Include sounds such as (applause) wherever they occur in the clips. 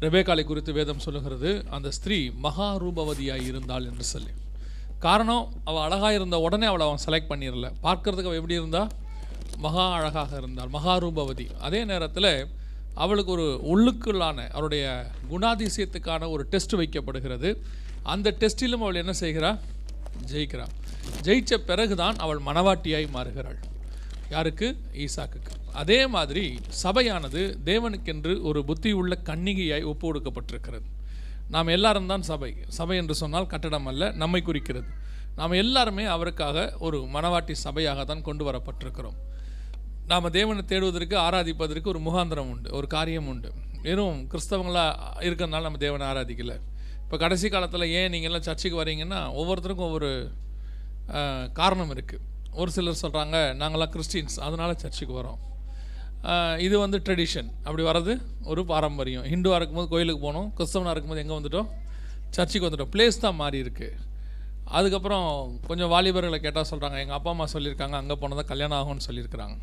ரெபேக்காலை குறித்து வேதம் சொல்லுகிறது அந்த ஸ்திரீ மகாரூபவதியாய் இருந்தாள் என்று சொல்லி. காரணம் அவள் அழகாக இருந்த உடனே அவளை அவன் செலக்ட் பண்ணிடல. பார்க்கறதுக்கு அவள் எப்படி இருந்தா? மகா அழகாக இருந்தாள் மகாரூபவதி. அதே நேரத்தில் அவளுக்கு ஒரு உள்ளுக்குள்ளான அவருடைய குணாதிசயத்துக்கான ஒரு டெஸ்ட் வைக்கப்படுகிறது. அந்த டெஸ்ட்டிலும் அவள் என்ன செய்கிறா? ஜெயிக்கிறாள் ஜெயித்த பிறகுதான் அவள் மனவாட்டியாய் மாறுகிறாள். யாருக்கு? ஈசாக்குக்கு. அதே மாதிரி சபையானது தேவனுக்கென்று ஒரு புத்தி உள்ள கன்னிகையாய் ஒப்பு கொடுக்கப்பட்டிருக்கிறது நாம் எல்லாரும் தான் சபை. சபை என்று சொன்னால் கட்டடம் அல்ல நம்மை குறிக்கிறது. நாம் எல்லாருமே அவருக்காக ஒரு மனவாட்டி சபையாக தான் கொண்டு வரப்பட்டிருக்கிறோம். நாம் தேவனை தேடுவதற்கு ஆராதிப்பதற்கு ஒரு முகாந்திரம் உண்டு ஒரு காரியம் உண்டு. வெறும் கிறிஸ்தவங்களாக இருக்கிறதுனால நம்ம தேவனை ஆராதிக்கல. இப்போ கடைசி காலத்தில் ஏன் நீங்கள்லாம் சர்ச்சுக்கு வரீங்கன்னா ஒவ்வொருத்தருக்கும் ஒவ்வொரு காரணம் இருக்குது ஒரு சிலர் சொல்கிறாங்க நாங்களாம் கிறிஸ்டின்ஸ் அதனால் சர்ச்சுக்கு வரோம். இது வந்து ட்ரெடிஷன் அப்படி வர்றது ஒரு பாரம்பரியம். ஹிந்துவாக இருக்கும்போது கோயிலுக்கு போனோம். கிறிஸ்தவனாக இருக்கும்போது எங்கே வந்துட்டோம்? சர்ச்சுக்கு வந்துட்டோம். பிளேஸ் தான் மாறி இருக்குது அதுக்கப்புறம் கொஞ்சம் வாலிபர்களை கேட்டால் சொல்கிறாங்க எங்கள் அப்பா அம்மா சொல்லியிருக்காங்க அங்கே போனால் தான் கல்யாணம் ஆகும்னு சொல்லியிருக்கிறாங்க.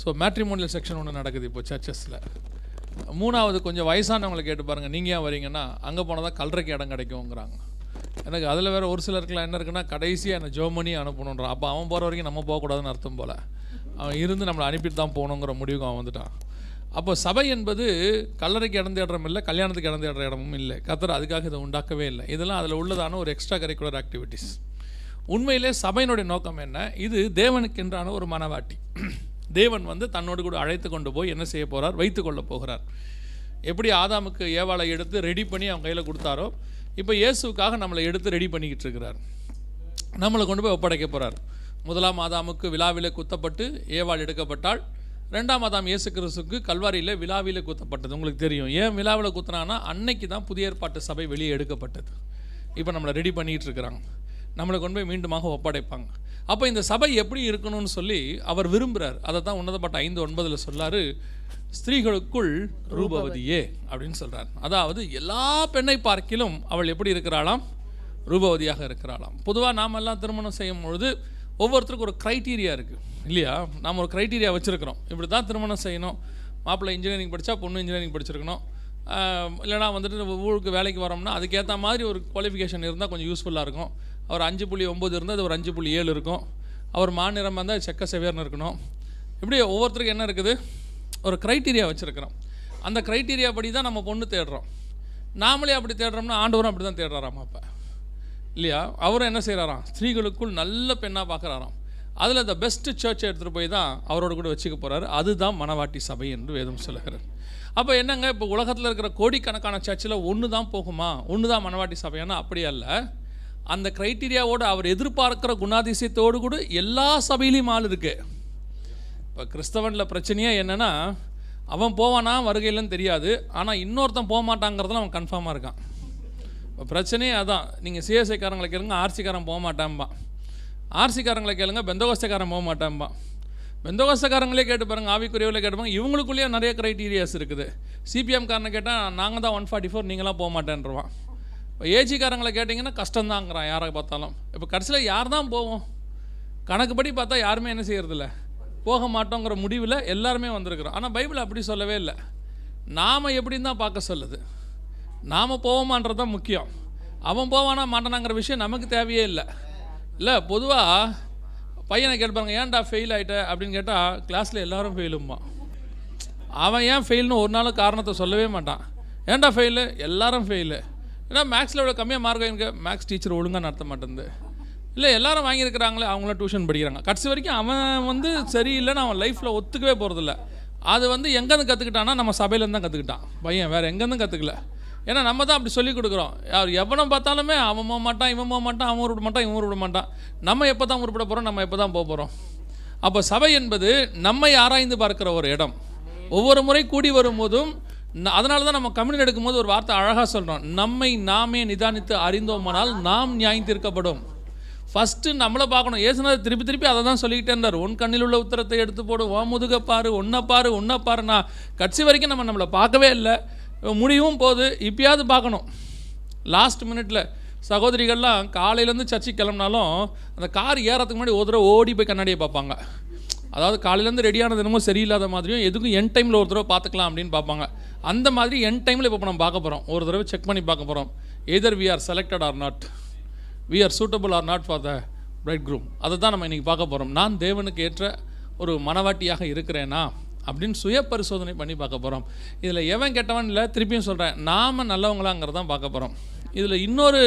ஸோ மேட்ரிமோனியல் செக்ஷன் ஒன்று நடக்குது இப்போ சர்ச்சஸில் மூணாவது கொஞ்சம் வயசானவங்களை கேட்டு பாருங்கள் நீங்கள் ஏன் வரீங்கன்னா அங்கே போனால் தான் கல்றைக்கு இடம் கிடைக்குங்கிறாங்க எனக்கு அதில் வேறு ஒரு சிலருக்குலாம் என்ன இருக்குன்னா கடைசியாக என்னை ஜோமனி அனுப்பணுன்றான் அப்போ அவன் போகிற வரைக்கும் நம்ம போகக்கூடாதுன்னு அர்த்தம் போல். அவன் இருந்து நம்மளை அனுப்பிட்டு தான் போகணுங்கிற முடிவுக்கு அவன் வந்துட்டான். அப்போ சபை என்பது கல்லறைக்கு இடம் இடமும் இல்லை கல்யாணத்துக்கு இடம் இடமும் இல்லை. கத்தர் அதுக்காக இதை உண்டாக்கவே இல்லை. இதெல்லாம் அதில் உள்ளதான ஒரு எக்ஸ்ட்ரா கரிக்குலர் ஆக்டிவிட்டீஸ் உண்மையிலே சபையினுடைய நோக்கம் என்ன? இது தேவனுக்கென்றான ஒரு மனவாட்டி. தேவன் வந்து தன்னோடு கூட அழைத்து கொண்டு போய் என்ன செய்ய போகிறார் வைத்து கொள்ள போகிறார். எப்படி ஆதாமுக்கு ஏவாளை எடுத்து ரெடி பண்ணி அவங்க கையில் கொடுத்தாரோ இப்போ இயேசுக்காக நம்மளை எடுத்து ரெடி பண்ணிக்கிட்டு இருக்கிறார். நம்மளை கொண்டு போய் ஒப்படைக்க போகிறார் முதலாம் ஆதாமுக்கு விழாவிலே குத்தப்பட்டு ஏவாள் எடுக்கப்பட்டாள். ரெண்டாம் ஆதாம் இயேசு கிறிஸ்துக்கு கல்வாரியில் விழாவில் குத்தப்பட்டது. உங்களுக்கு தெரியும். ஏன் விழாவில் குத்துனான்னா அன்னைக்கு தான் புதிய ஏற்பாட்டு சபை வெளியே எடுக்கப்பட்டது. இப்போ நம்மளை ரெடி பண்ணிகிட்டு இருக்கிறாங்க. நம்மளை கொண்டு போய் மீண்டுமாக ஒப்படைப்பாங்க. அப்போ இந்த சபை எப்படி இருக்கணும்னு சொல்லி அவர் விரும்புகிறார் அதை தான் உன்னதப்பட்ட ஐந்து ஒன்பதில் சொல்லாரு ஸ்திரீகளுக்குள் ரூபவதியே அப்படின்னு சொல்கிறார் அதாவது எல்லா பெண்ணை பார்க்கிலும் அவள் எப்படி இருக்கிறாளாம்? ரூபவதியாக இருக்கிறாளாம். பொதுவாக நாம் எல்லாம் திருமணம் செய்யும் பொழுது ஒவ்வொருத்தருக்கும் ஒரு க்ரைட்டீரியா இருக்குது இல்லையா? நாம் ஒரு க்ரைட்டீரியா வச்சுருக்கிறோம். இப்படி தான் திருமணம் செய்யணும். மாப்பிள்ளை இன்ஜினியரிங் படித்தா பொண்ணு இன்ஜினியரிங் படிச்சிருக்கணும். இல்லைனா வந்துட்டு ஊருக்கு வேலைக்கு வரோம்னா அதுக்கேற்ற மாதிரி ஒரு குவாலிஃபிகேஷன் இருந்தால் கொஞ்சம் யூஸ்ஃபுல்லாக இருக்கும். அவர் அஞ்சு புள்ளி ஒம்பது இருந்தால் அது ஒரு அஞ்சு புள்ளி ஏழு இருக்கும். அவர் மாநிலம் இருந்தால் செக்க செவேர்னு இருக்கணும். இப்படி ஒவ்வொருத்தருக்கும் என்ன இருக்குது? ஒரு க்ரைட்டீரியா வச்சுருக்கிறோம். அந்த க்ரைட்டீரியா படி தான் நம்ம பொண்ணு தேடுறோம். நாமளே அப்படி தேடுறோம்னா ஆண்டவரும் அப்படி தான் தேடுறாராம் அப்போ. இல்லையா? அவரும் என்ன செய்கிறாராம் ஸ்திரீகளுக்குள் நல்ல பெண்ணாக பார்க்குறாராம் அதில் த பெஸ்ட்டு சர்ச்சை எடுத்துகிட்டு போய் தான் அவரோட கூட வச்சுக்க போகிறாரு அதுதான் மனவாட்டி சபை என்று வேதம் சொல்லுகிறார் அப்போ என்னங்க? இப்போ உலகத்தில் இருக்கிற கோடிக்கணக்கான சர்ச்சில் ஒன்று தான் போகுமா? ஒன்று தான் மனவாட்டி சபையானா அப்படி அல்ல. அந்த க்ரைட்டீரியாவோடு அவர் எதிர்பார்க்குற குணாதிசயத்தோடு கூட எல்லா சபையிலையும் ஆள் இருக்குது இப்போ கிறிஸ்தவனில் பிரச்சனையே என்னென்னா அவன் போவானா வருகையிலன்னு தெரியாது. ஆனால் இன்னொருத்தன் போக மாட்டாங்கிறதுல அவன் கன்ஃபார்மாக இருக்கான். பிரச்சனையே அதான். நீங்கள் சிஎஸ்ஐக்காரங்களை கேளுங்க ஆர்சிக்காரன் போக மாட்டான்பான் ஆர்சிக்காரங்களை கேளுங்க பெந்தகோஸ்தக்காரன் போக மாட்டான்பான் பெந்தகோஸ்தக்காரங்களே கேட்டு பாருங்கள் ஆவிக்குரியவில் கேட்டு பாருங்க இவங்களுக்குள்ளேயே நிறைய க்ரைட்டீரியாஸ் இருக்குது. சிபிஎம் காரனை கேட்டால் நாங்கள் தான் ஒன் ஃபார்ட்டி ஃபோர் நீங்களாம் போக மாட்டேன்றவான் இப்போ ஏஜிக்காரங்களை கேட்டிங்கன்னா கஷ்டம்தாங்கிறான் யாரை பார்த்தாலும். இப்போ கடைசியில் யார் தான் போவோம்? கணக்குப்படி பார்த்தா யாருமே என்ன செய்யறதில்ல. போக மாட்டோங்கிற முடிவில் எல்லாருமே வந்திருக்கிறோம். ஆனால் பைபிள் அப்படி சொல்லவே இல்லை. நாம் எப்படின்னு தான் பார்க்க சொல்லுது. நாம் போவோமான்றது தான் முக்கியம். அவன் போவானா மாட்டானாங்கிற விஷயம் நமக்கு தேவையே இல்லை. இல்லை பொதுவாக பையனை கேட்பாங்க ஏன்டா ஃபெயில் ஆகிட்ட அப்படின்னு கேட்டால் கிளாஸில் எல்லோரும் ஃபெயிலும்மா அவன் ஏன் ஃபெயில்னு ஒரு நாள் காரணத்தை சொல்லவே மாட்டான். ஏன்டா ஃபெயிலு எல்லாரும் ஃபெயிலு ஏன்னா மேக்ஸில் இவ்வளோ கம்மியாக மார்க் எனக்கு மேக்ஸ் டீச்சர் ஒழுங்காக நடத்த மாட்டேங்குது இல்லை எல்லாரும் வாங்கியிருக்கிறாங்களே அவங்களாம் டியூஷன் படிக்கிறாங்க. கடைசி வரைக்கும் அவன் வந்து சரியில்லைன்னு அவன் லைஃப்பில் ஒத்துக்கவே போகிறதில்ல அது வந்து எங்கேருந்து கற்றுக்கிட்டான்னா நம்ம சபையிலேருந்து தான் கற்றுக்கிட்டான் பையன் வேறு எங்கேருந்தும் கற்றுக்கல ஏன்னா நம்ம தான் அப்படி சொல்லிக் கொடுக்குறோம். யார் எவனை பார்த்தாலுமே அவன் போக மாட்டான் இவன் போக மாட்டான் அவன் விட மாட்டான் இவன் விட மாட்டான். நம்ம எப்போ தான் உருப்பிட போகிறோம் நம்ம எப்போ தான் போக போகிறோம் அப்போ சபை என்பது நம்மை ஆராய்ந்து பார்க்கிற ஒரு இடம். ஒவ்வொரு முறை கூடி வரும்போதும் ந- அதனால தான் நம்ம கம்யூனிட் எடுக்கும்போது ஒரு வார்த்தை அழகாக சொல்கிறோம் நம்மை நாமே நிதானித்து அறிந்தோமானால் நாம் நியாயம் தீர்க்கப்படும். ஃபஸ்ட்டு நம்மளை பார்க்கணும். ஏசுனார் திருப்பி திருப்பி அதை தான் சொல்லிக்கிட்டே இருந்தார். உன் கண்ணில் உள்ள உத்தரத்தை எடுத்து போடு ஓ முதுக பாரு உன்னை பாரு உன்னை பாருண்ணா கட்சி வரைக்கும் நம்ம நம்மளை பார்க்கவே இல்லை. முடியவும் போகுது. இப்பயாவது பார்க்கணும். லாஸ்ட் மினிட்ல சகோதரிகள்லாம் காலையிலேருந்து சர்ச்சுக்கு கிளம்புனாலும் அந்த கார் ஏறத்துக்கு முன்னாடி ஒரு தடவை ஓடி போய் கண்ணாடியை பார்ப்பாங்க. அதாவது காலையிலேருந்து ரெடியான தினமும் சரியில்லாத மாதிரியும் எதுக்கும் என் டைமில் ஒரு தடவை பார்த்துக்கலாம் அப்படின்னு பார்ப்பாங்க. அந்த மாதிரி என் டைமில் இப்போ நம்ம பார்க்க போகிறோம் ஒரு தடவை செக் பண்ணி பார்க்க போகிறோம் either we are selected or not we are suitable or not for the bridegroom அதை தான் நம்ம இன்றைக்கி பார்க்க போகிறோம் நான் தேவனுக்கு ஏற்ற ஒரு மனவாட்டியாக இருக்கிறேன்னா அப்படின்னு சுய பரிசோதனை பண்ணி பார்க்க போகிறோம் இதில் எவன் கெட்டவன் இல்லை திருப்பியும் சொல்கிறேன் நாம் நல்லவங்களாங்கிறதான் பார்க்க போகிறோம் இதில் இன்னொரு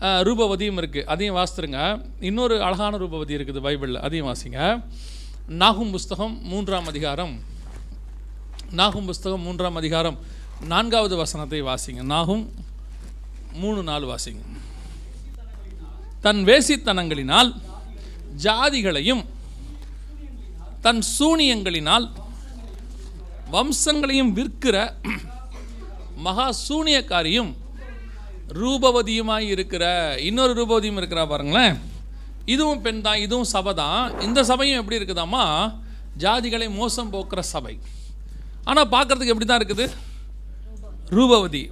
ரூபவதியும் இருக்குது அதையும் வாசித்துருங்க. இன்னொரு அழகான ரூபவதி இருக்குது பைபிளில். அதையும் வாசிங்க. நாகும் புஸ்தகம் மூன்றாம் அதிகாரம். நாகும் புஸ்தகம் மூன்றாம் அதிகாரம். நான்காவது வசனத்தை வாசிங்க. நாகும் மூணு நாள் வாசிங்க. தன் வேசித்தனங்களினால் ஜாதிகளையும் தன் சூனியங்களினால் வம்சங்களையும் விற்கிற மகா சூனியக்காரியும் ரூபவதியுமாய் இருக்கிற இன்னொரு ரூபவதியும் இருக்கிறா பாருங்களேன். இதுவும் பெண் தான் இதுவும் சபை தான். இந்த சபையும் எப்படி இருக்குதாம்மா? ஜாதிகளை மோசம் போக்குற சபை. ஆனால் பார்க்கறதுக்கு எப்படி தான் இருக்குது? ரூபவதி.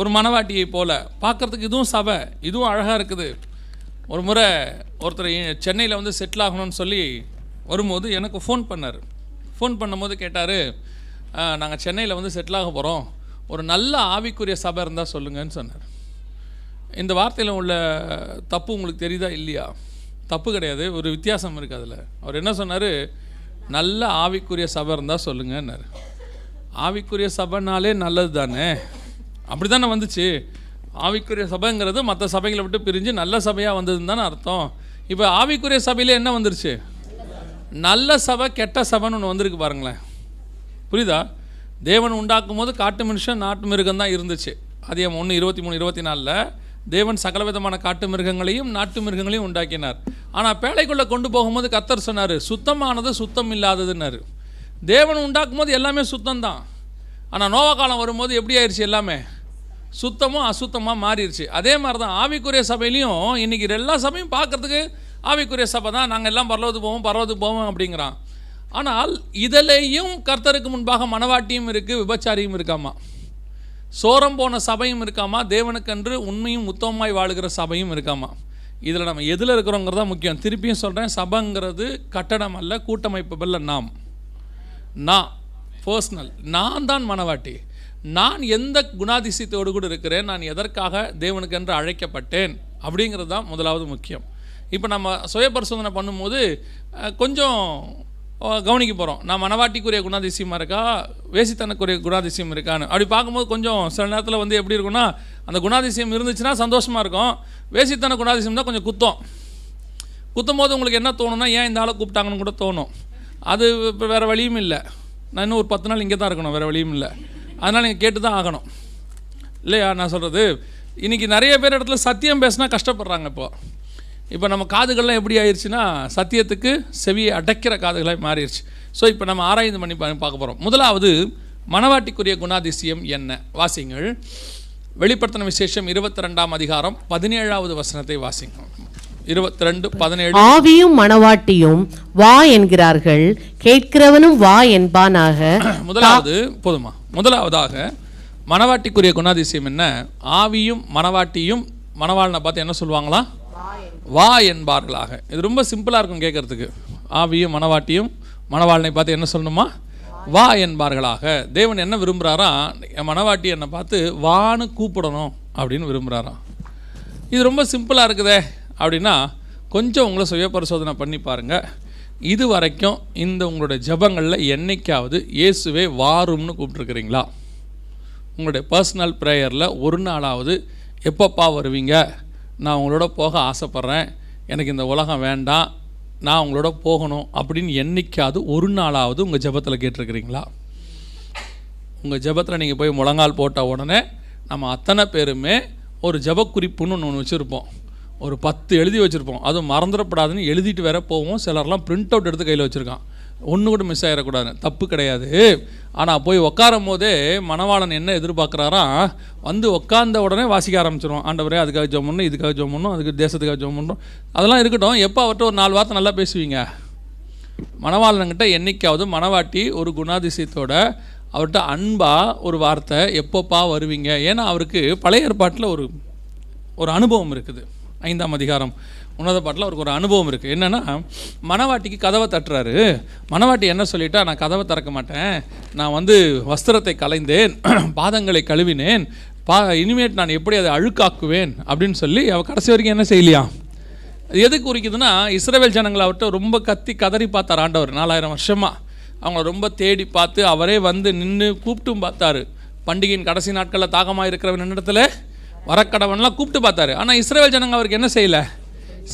ஒரு மணவாட்டியை போல். பார்க்கறதுக்கு இதுவும் சபை இதுவும் அழகாக இருக்குது. ஒரு முறை ஒருத்தர் சென்னையில் வந்து செட்டில் ஆகணும்னு சொல்லி வரும்போது எனக்கு ஃபோன் பண்ணார். ஃபோன் பண்ணும்போது கேட்டார் நாங்கள் சென்னையில் வந்து செட்டில் ஆக போகிறோம் ஒரு நல்ல ஆவிக்குரிய சபை இருந்தால் சொல்லுங்கன்னு சொன்னார். இந்த வார்த்தையில் உள்ள தப்பு உங்களுக்கு தெரியுதா இல்லையா? தப்பு கிடையாது ஒரு வித்தியாசம் இருக்குது அதில். அவர் என்ன சொன்னார்? நல்ல ஆவிக்குரிய சபை இருந்தால் சொல்லுங்கன்னார். ஆவிக்குரிய சபைனாலே நல்லது தானே? அப்படி தானே வந்துச்சு? ஆவிக்குரிய சபைங்கிறது மற்ற சபைகளை விட்டு பிரிஞ்சு நல்ல சபையாக வந்ததுன்னு தானே அர்த்தம். இப்போ ஆவிக்குரிய சபையிலே என்ன வந்துருச்சு? நல்ல சபை கெட்ட சபைன்னு ஒன்று வந்திருக்கு பாருங்களேன். புரியுதா? தேவன் உண்டாக்கும் போது காட்டு மனுஷன் நாட்டு மிருகம் தான் இருந்துச்சு. அதிகம் ஒன்று இருபத்தி மூணு இருபத்தி நாலில் தேவன் சகல விதமான காட்டு மிருகங்களையும் நாட்டு மிருகங்களையும் உண்டாக்கினார். ஆனால் பேழைக்குள்ளே கொண்டு போகும்போது கத்தர் சொன்னார் சுத்தமானது சுத்தம் இல்லாததுன்னாரு. தேவன் உண்டாக்கும் போது எல்லாமே சுத்தம் தான் ஆனால் நோவா காலம் வரும்போது எப்படி ஆயிடுச்சு எல்லாமே? சுத்தமும் அசுத்தமாக மாறிடுச்சு அதே மாதிரி தான் ஆவிக்குரிய சபையிலையும் இன்றைக்கி எல்லா சபையும் பார்க்கறதுக்கு ஆவிக்குரிய சபை தான் நாங்கள் எல்லாம் பரலோகத்துக்கு போவோம் பரவது போவோம் அப்படிங்கிறான். ஆனால் இதிலேயும் கர்த்தருக்கு முன்பாக மனவாட்டியும் இருக்குது விபச்சாரியும் இருக்காமா? சோரம் போன சபையும் இருக்காமா? தேவனுக்கென்று உண்மையும் உத்தமமாய் வாழுகிற சபையும் இருக்காமா? இதில் நம்ம எதில் இருக்கிறோங்கிறது தான் முக்கியம். திருப்பியும் சொல்கிறேன் சபைங்கிறது கட்டடம் அல்ல கூட்டமைப்பு அல்ல நாம். நான் பர்சனல் நான் தான் மனவாட்டி. நான் எந்த குணாதிசயத்தோடு கூட இருக்கிறேன் நான் எதற்காக தேவனுக்கென்று அழைக்கப்பட்டேன்? அப்படிங்கிறது தான் முதலாவது முக்கியம். இப்போ நம்ம சுய பரிசோதனை பண்ணும்போது கொஞ்சம் கவனிக்க போகிறோம் நான் மனவாட்டிக்குரிய குணாதிசயமாக இருக்கா? வேசித்தனக்குரிய குணாதிசயம் இருக்கான்னு. அப்படி பார்க்கும்போது கொஞ்சம் சில நேரத்தில் வந்து எப்படி இருக்கும்னா அந்த குணாதிசயம் இருந்துச்சுன்னா சந்தோஷமாக இருக்கும். வேசித்தன குணாதிசயம் தான் கொஞ்சம் குத்தம். குத்தும் போது உங்களுக்கு என்ன தோணும்னா ஏன் இந்த ஆளை கூப்பிட்டாங்கன்னு கூட தோணும். அது இப்போ வேறு வழியும் இல்லை. நான் இன்னும் ஒரு பத்து நாள் இங்கே தான் இருக்கணும் வேறு வழியும் இல்லை. அதனால் நீங்கள் கேட்டு தான் ஆகணும். இல்லையா? நான் சொல்கிறது இன்றைக்கி நிறைய பேர் இடத்துல சத்தியம் பேசினா கஷ்டப்படுறாங்க இப்போது இப்போ நம்ம காதுகள்லாம் எப்படி ஆயிடுச்சுன்னா சத்தியத்துக்கு செவியை அடைக்கிற காதுகளாக மாறிடுச்சு ஸோ இப்போ நம்ம ஆராய்ந்து பண்ணி பார்க்க போகிறோம் முதலாவது மனவாட்டிக்குரிய குணாதிசயம் என்ன? வாசிங்கள் வெளிப்படுத்தின விசேஷம் இருபத்தி ரெண்டாம் அதிகாரம் பதினேழாவது வசனத்தை வாசிங்க இருபத்தி ரெண்டு பதினேழு. ஆவியும் மணவாட்டியும் வா என்கிறார்கள். கேட்கிறவனும் வா என்பானாக. முதலாவது போதுமா. முதலாவதாக மணவாட்டிக்குரிய குணாதிசயம் என்ன? ஆவியும் மணவாட்டியும் மணவாளனை பார்த்து என்ன சொல்லுவாங்களா? வா என்பார்களாக. இது ரொம்ப சிம்பிளாக இருக்கும் கேட்குறதுக்கு. ஆவியும் மணவாட்டியும் மணவாளனை பார்த்து என்ன சொல்லணுமா? வா என்பார்களாக. தேவன் என்ன விரும்புகிறாரா என் மணவாட்டி என்னை பார்த்து வான்னு கூப்பிடணும் அப்படின்னு விரும்புகிறாராம் இது ரொம்ப சிம்பிளாக இருக்குதே. அப்படின்னா கொஞ்சம் உங்களை சுய பரிசோதனை பண்ணி பாருங்கள் இது வரைக்கும் இந்த உங்களுடைய ஜெபங்களில் என்னைக்காவது இயேசுவே வாரும்னு கூப்பிட்ருக்குறீங்களா உங்களுடைய பர்சனல் ப்ரேயரில் ஒரு நாளாவது எப்பப்பா வருவீங்க? நான் உங்களோட போக ஆசைப்பட்றேன். எனக்கு இந்த உலகம் வேண்டாம். நான் உங்களோட போகணும் அப்படின்னு என்னைக்காவது ஒரு நாளாவது உங்கள் ஜெபத்தில் கேட்டிருக்கிறீங்களா? உங்கள் ஜெபத்தில் நீங்கள் போய் முழங்கால் போட்ட உடனே நம்ம அத்தனை பேருமே ஒரு ஜெப குறிப்புன்னு ஒன்று வச்சுருப்போம். ஒரு பத்து எழுதி வச்சுருப்போம். அதுவும் மறந்துடப்படாதுன்னு எழுதிட்டு வேற போவோம். சிலர்லாம் பிரிண்ட் அவுட் எடுத்து கையில் வச்சுருக்கான். ஒன்று கூட மிஸ் ஆகிடக்கூடாது தப்பு கிடையாது. ஆனால் போய் உட்காரும் போதே மணவாளன் என்ன எதிர்பார்க்குறாரா? வந்து உட்காந்த உடனே வாசிக்க ஆரம்பிச்சிடும் ஆண்டவரே அதுக்காக ஜோம் பண்ணணும் இதுக்காக ஜோம் பண்ணணும் அதுக்கு தேசத்துக்காக ஜோம் பண்ணணும். அதெல்லாம் இருக்கட்டும். எப்போ அவர்கிட்ட ஒரு நாலு வார்த்தை நல்லா பேசுவீங்க? மணவாளன்கிட்ட என்னைக்காவது மணவாட்டி ஒரு குணாதிசயத்தோட அவர்கிட்ட அன்பாக ஒரு வார்த்தை எப்போப்பா வருவீங்க? ஏன்னா அவருக்கு பழைய ஏற்பாட்டில் ஒரு ஒரு அனுபவம் இருக்குது. ஐந்தாம் அதிகாரம். உன்னத பாட்டில் அவருக்கு ஒரு அனுபவம் இருக்குது என்னென்னா மணவாட்டிக்கு கதவை தட்டுறாரு. மணவாட்டி என்ன சொல்லிட்டா நான் கதவை திறக்க மாட்டேன். நான் வந்து வஸ்திரத்தை கலைந்தேன் (clears throat) பாதங்களை கழுவினேன். பா இனிமேட் நான் எப்படி அதை அழுக்காக்குவேன்? அப்படின்னு சொல்லி அவள் கடைசி வரைக்கும் என்ன செய்யலையா? அது எது குறிக்குதுன்னா இஸ்ரேவேல் ஜனங்களை அவர்கிட்ட ரொம்ப கத்தி கதறி பார்த்தார் ஆண்டவர் நாலாயிரம் வருஷமாக அவங்கள ரொம்ப தேடி பார்த்து அவரே வந்து நின்று கூப்பிட்டும் பார்த்தாரு. பண்டிகையின் கடைசி நாட்களில் தாகமாக இருக்கிறவன் இடத்துல வரக்கடவன்லாம் கூப்பிட்டு பார்த்தாரு. ஆனால் இஸ்ரேல் ஜனங்க அவருக்கு என்ன செய்யலை?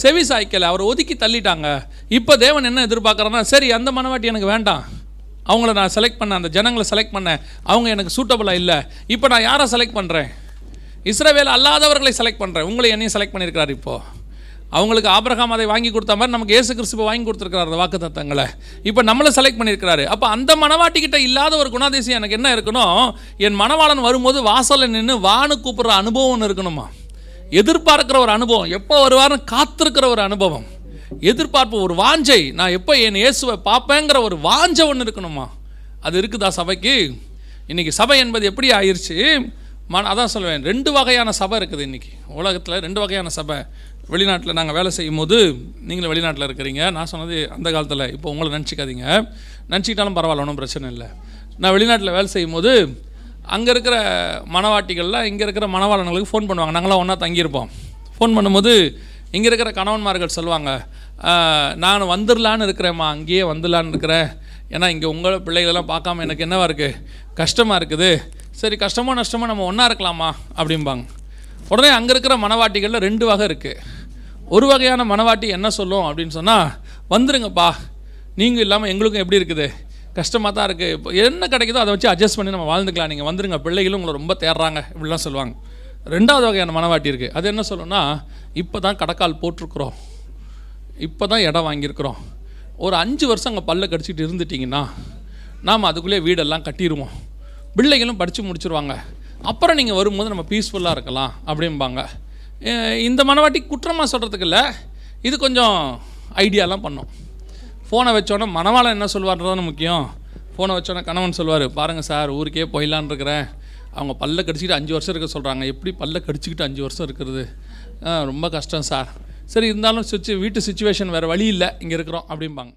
செவி சாய்க்கலை. அவரை ஒதுக்கி தள்ளிட்டாங்க. இப்போ தேவன் என்ன எதிர்பார்க்குறாருன்னா சரி அந்த மனவாட்டி எனக்கு வேண்டாம். அவங்கள நான் செலக்ட் பண்ணேன். அந்த ஜனங்களை செலக்ட் பண்ணேன். அவங்க எனக்கு சூட்டபுளாக இல்லை. இப்போ நான் யாரை செலக்ட் பண்ணுறேன் இஸ்ரேவேல் அல்லாதவர்களை செலக்ட் பண்ணுறேன் உங்களை என்னையும் செலக்ட் பண்ணியிருக்கிறார் இப்போது அவங்களுக்கு ஆபிரகாம் அதை வாங்கி கொடுத்த மாதிரி நமக்கு ஏசு கிறிஸ்துவை வாங்கி கொடுத்துருக்காரு அந்த வாக்கு தத்தங்களை இப்போ நம்மளை செலக்ட் பண்ணியிருக்கிறாரு. அப்போ அந்த மனவாட்டிக்கிட்ட இல்லாத ஒரு குணாதிசயம் எனக்கு என்ன இருக்கணும் என் மணவாளன் வரும்போது வாசலில் நின்று வானு கூப்பிட்ற அனுபவம் ஒன்று இருக்கணுமா? எதிர்பார்க்கிற ஒரு அனுபவம் எப்போ வருவார்னு காத்திருக்கிற ஒரு அனுபவம். எதிர்பார்ப்பு ஒரு வாஞ்சை நான் எப்போ என் இயேசுவை பார்ப்பேங்கிற ஒரு வாஞ்சை ஒன்று இருக்கணுமா? அது இருக்குதா சபைக்கு? இன்றைக்கி சபை என்பது எப்படி ஆயிடுச்சு மன அதான் சொல்லுவேன் ரெண்டு வகையான சபை இருக்குது இன்றைக்கி உலகத்தில் ரெண்டு வகையான சபை. வெளிநாட்டில் நாங்கள் வேலை செய்யும் போது நீங்களும் வெளிநாட்டில் இருக்கிறீங்க. நான் சொன்னது அந்த காலத்தில். இப்போ உங்களை நினச்சிக்காதீங்க. நினச்சிக்கிட்டாலும் பரவாயில்ல ஒன்றும் பிரச்சனை இல்லை. நான் வெளிநாட்டில் வேலை செய்யும் போது அங்கே இருக்கிற மணவாட்டிகள்லாம் இங்கே இருக்கிற மணவாளனுங்களுக்கு ஃபோன் பண்ணுவாங்க. நாங்களாம் ஒன்றா தங்கியிருப்போம். ஃபோன் பண்ணும்போது இங்கே இருக்கிற கணவன்மார்கள் சொல்லுவாங்க நான் வந்துடலான்னு இருக்கிறேம்மா. அங்கேயே வந்துடலான்னு இருக்கிறேன். ஏன்னா இங்கே உங்கள் பிள்ளைகளெல்லாம் பார்க்காம எனக்கு என்னவா இருக்குது கஷ்டமாக இருக்குது. சரி கஷ்டமோ நஷ்டமோ நம்ம ஒன்றா இருக்கலாமா? அப்படிம்பாங்க. உடனே அங்கே இருக்கிற மணவாட்டிகளில் ரெண்டு வகை இருக்குது ஒரு வகையான மணவாட்டி என்ன சொல்லும் அப்படின்னு சொன்னால் வந்துருங்கப்பா நீங்கள் இல்லாமல் எங்களுக்கும் எப்படி இருக்குது? கஷ்டமாக தான் இருக்குது இப்போ என்ன கிடைக்குதோ அதை வச்சு அட்ஜஸ்ட் பண்ணி நம்ம வாழ்ந்துக்கலாம். நீங்கள் வந்துருங்க பிள்ளைகளும் உங்களை ரொம்ப தேடுறாங்க இப்படிலாம் சொல்லுவாங்க. ரெண்டாவது வகையான மனவாட்டி இருக்குது அது என்ன சொல்லணும்னா இப்போ தான் கடக்கால் போட்டிருக்குறோம். இப்போ தான் இடம் வாங்கியிருக்கிறோம். ஒரு அஞ்சு வருஷம் அங்கே பல்ல கடிச்சிட்டு இருந்துட்டிங்கன்னா நாம் அதுக்குள்ளேயே வீடெல்லாம் கட்டிடுவோம் பிள்ளைகளும் படித்து முடிச்சிருவாங்க. அப்புறம் நீங்கள் வரும்போது நம்ம பீஸ்ஃபுல்லாக இருக்கலாம் அப்படிம்பாங்க. இந்த மனவாட்டி குற்றமாக சொல்கிறதுக்கு இல்லை இது கொஞ்சம் ஐடியாலாம் பண்ணோம். ஃபோனை வச்சோன்னே மணவாளன் என்ன சொல்வார்ன்றதான முக்கியம். ஃபோனை வச்சோன்னே கணவன் சொல்வார் பாருங்கள் சார் ஊருக்கே போயிடலான்னு இருக்கிறேன். அவங்க பல்ல கடிச்சிக்கிட்டு அஞ்சு வருஷம் இருக்க சொல்கிறாங்க எப்படி பல்ல கடிச்சிக்கிட்டு அஞ்சு வருஷம் இருக்கிறது? ரொம்ப கஷ்டம் சார். சரி இருந்தாலும் சுச்சு வீட்டு சுச்சுவேஷன் வேறு வழி இல்லை இங்கே இருக்கிறோம் அப்படிம்பாங்க.